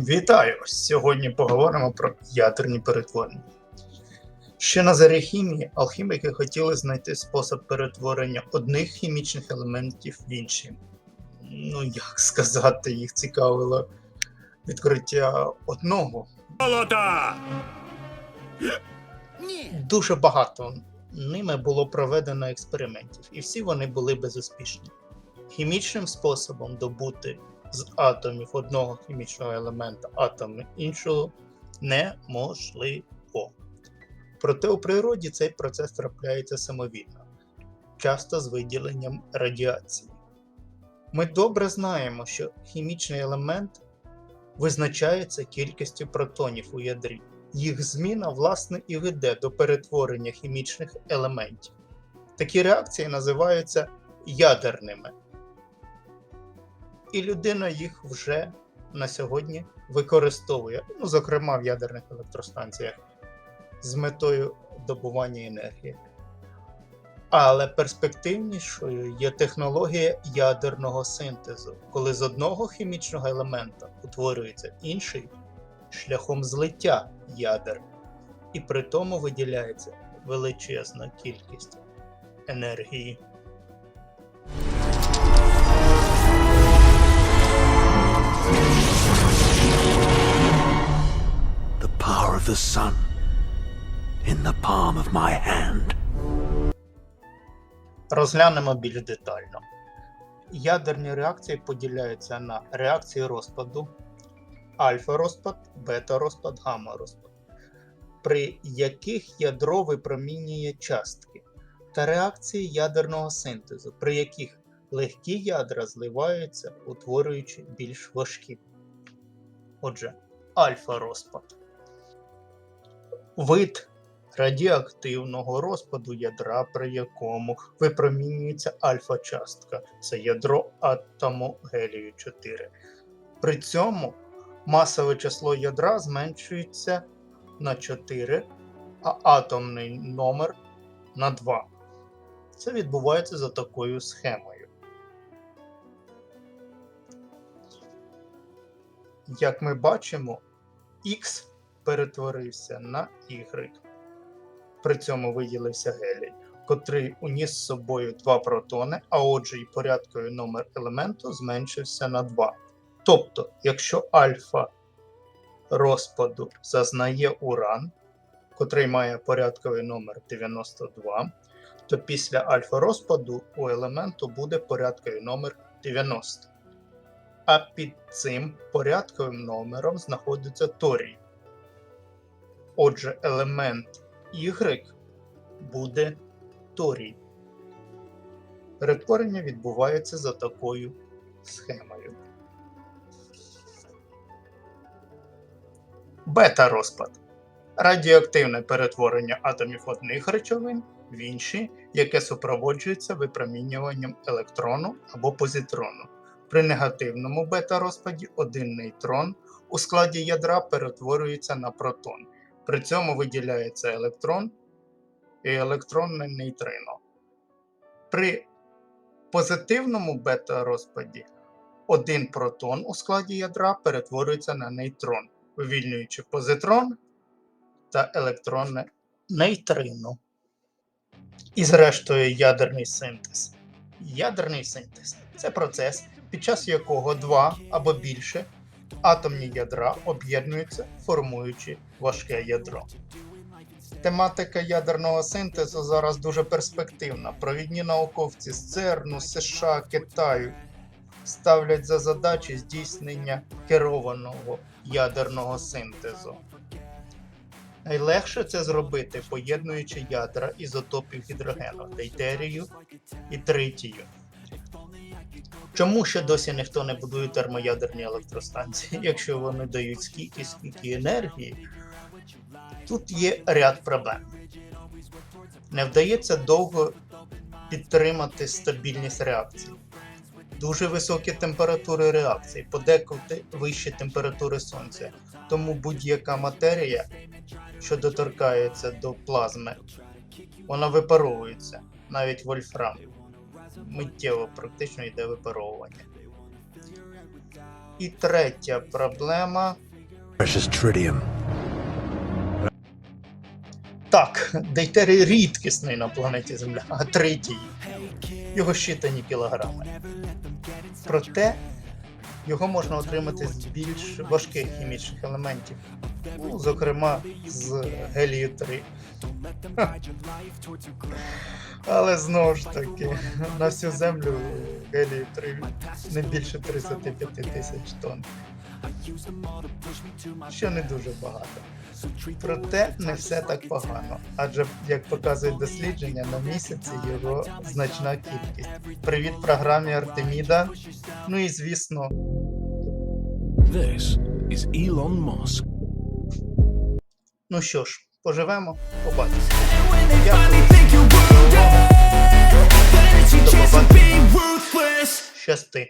Вітаю! Сьогодні поговоримо про ядерні перетворення. Ще на зарі хімії алхіміки хотіли знайти спосіб перетворення одних хімічних елементів в інші. Ну, як сказати, їх цікавило відкриття одного. Золота! Дуже багато ними було проведено експериментів, і всі вони були безуспішні. Хімічним способом добути з атомів одного хімічного елемента атоми іншого неможливо. Проте у природі цей процес трапляється самовільно, часто з виділенням радіації. Ми добре знаємо, що хімічний елемент визначається кількістю протонів у ядрі. Їх зміна, власне, і веде до перетворення хімічних елементів. Такі реакції називаються ядерними. І людина їх вже на сьогодні використовує, ну, зокрема в ядерних електростанціях, з метою добування енергії. Але перспективнішою є технологія ядерного синтезу, коли з одного хімічного елемента утворюється інший шляхом злиття ядер, і при тому виділяється величезна кількість енергії. The power of the sun in the palm of my hand. Розглянемо більш детально. Ядерні реакції поділяються на реакції розпаду, альфа-розпад, бета-розпад, гамма-розпад, при яких ядро випромінює частки, та реакції ядерного синтезу, при яких легкі ядра зливаються, утворюючи більш важкі. Отже, альфа-розпад. Вид радіоактивного розпаду ядра, при якому випромінюється альфа-частка, це ядро атому гелію 4. При цьому масове число ядра зменшується на 4, а атомний номер на 2. Це відбувається за такою схемою. Як ми бачимо, Х перетворився на Y. При цьому виділився гелій, котрий уніс з собою два протони, а отже, і порядковий номер елементу зменшився на 2. Тобто, якщо альфа розпаду зазнає уран, котрий має порядковий номер 92, то після альфа розпаду у елементу буде порядковий номер 90. А під цим порядковим номером знаходиться торій. Отже, елемент Y буде торій. Перетворення відбувається за такою схемою. Бета-розпад радіоактивне перетворення атомів одних речовин в інші, яке супроводжується випромінюванням електрону або позитрону. При негативному бета-розпаді один нейтрон у складі ядра перетворюється на протон. При цьому виділяється електрон і електронне нейтрино. При позитивному бета-розпаді один протон у складі ядра перетворюється на нейтрон, вивільнюючи позитрон та електронне нейтрино. І зрештою ядерний синтез. Ядерний синтез це процес, під час якого два або більше атомні ядра об'єднуються, формуючи важке ядро. Тематика ядерного синтезу зараз дуже перспективна. Провідні науковці з ЦЕРНу, США, Китаю ставлять за задачі здійснення керованого ядерного синтезу. Найлегше це зробити, поєднуючи ядра ізотопів гідрогену, дейтерію і тритію. Чому ще досі ніхто не будує термоядерні електростанції, якщо вони дають скільки, скільки енергії? Тут є ряд проблем. Не вдається довго підтримати стабільність реакцій. Дуже високі температури реакцій, подекуди вищі температури сонця. Тому будь-яка матерія, що доторкається до плазми, вона випаровується, навіть вольфрам. Миттєво практично йде випаровування. І третя проблема Так, дейтерій рідкісний на планеті Земля, а третій. Його щитані кілограми. Проте його можна отримати з більш важких хімічних елементів, ну, зокрема з гелію 3. Але знову ж таки, на всю землю гелію 3 не більше 35 тисяч тонн. Що не дуже багато. Проте не все так погано, адже як показують дослідження, на місяці його значна кількість. Привіт програмі Артеміда. Ну і звісно, This is Elon Musk. Ну що ж, поживемо, побачимо. When they Yeah. finally think you're wounded, then it's your До chance to побачення. be ruthless. Щасти.